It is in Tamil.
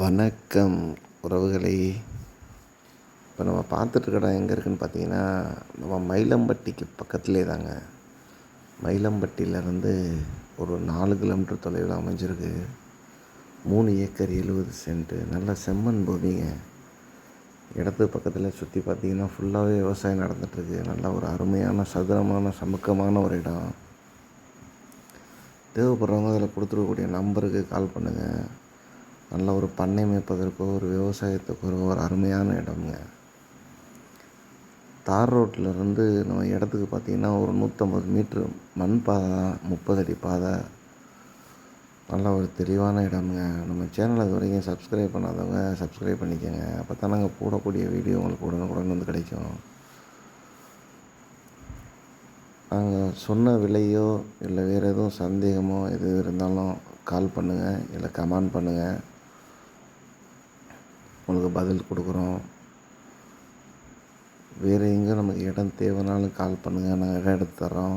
வணக்கம் உறவுகளே. இப்போ நம்ம பார்த்துட்டு இடம் எங்கே இருக்குதுன்னு பார்த்தீங்கன்னா நம்ம மயிலம்பட்டிக்கு பக்கத்துலேயே தாங்க. மயிலம்பட்டியிலேருந்து ஒரு நாலு கிலோமீட்டர் தொலைவில் அமைஞ்சிருக்கு. மூணு ஏக்கர் எழுபது சென்ட்டு. நல்ல செம்மண் பூமிங்க. இடத்து பக்கத்தில் சுற்றி பார்த்தீங்கன்னா ஃபுல்லாகவே விவசாயம் நடந்துகிட்ருக்கு நல்ல ஒரு அருமையான சதுரமான சமுக்கமான ஒரு இடம். தேவைப்படுறவங்க அதில் கொடுத்துருக்கக்கூடிய நம்பருக்கு கால் பண்ணுங்கள் நல்ல ஒரு பண்ணை அமைப்பதற்கோ ஒரு விவசாயத்துக்கோ ஒரு அருமையான இடம்ங்க. தார் ரோட்டில் இருந்து நம்ம இடத்துக்கு பார்த்திங்கன்னா ஒரு நூற்றம்பது மீட்ரு மண் பாதை தான் முப்பது அடி பாதை. நல்ல ஒரு தெளிவான இடம்ங்க. நம்ம சேனல் இது வரைக்கும் சப்ஸ்கிரைப் பண்ணாதவங்க சப்ஸ்கிரைப் பண்ணிக்கோங்க. அப்போ தான் நாங்கள் போடக்கூடிய வீடியோ உங்களுக்கு உடனுக்குடன் வந்து கிடைக்கும். நாங்கள் சொன்ன விலையோ இல்லை வேறு எதுவும் சந்தேகமோ எது இருந்தாலும் கால் பண்ணுங்கள் இல்லை கமெண்ட் பண்ணுங்கள் உங்களுக்கு பதில் கொடுக்குறோம். வேறு எங்கே நமக்கு இடம் தேவைனாலும் கால் பண்ணுங்கள் நாங்கள் இடம் எடுத்து தரோம்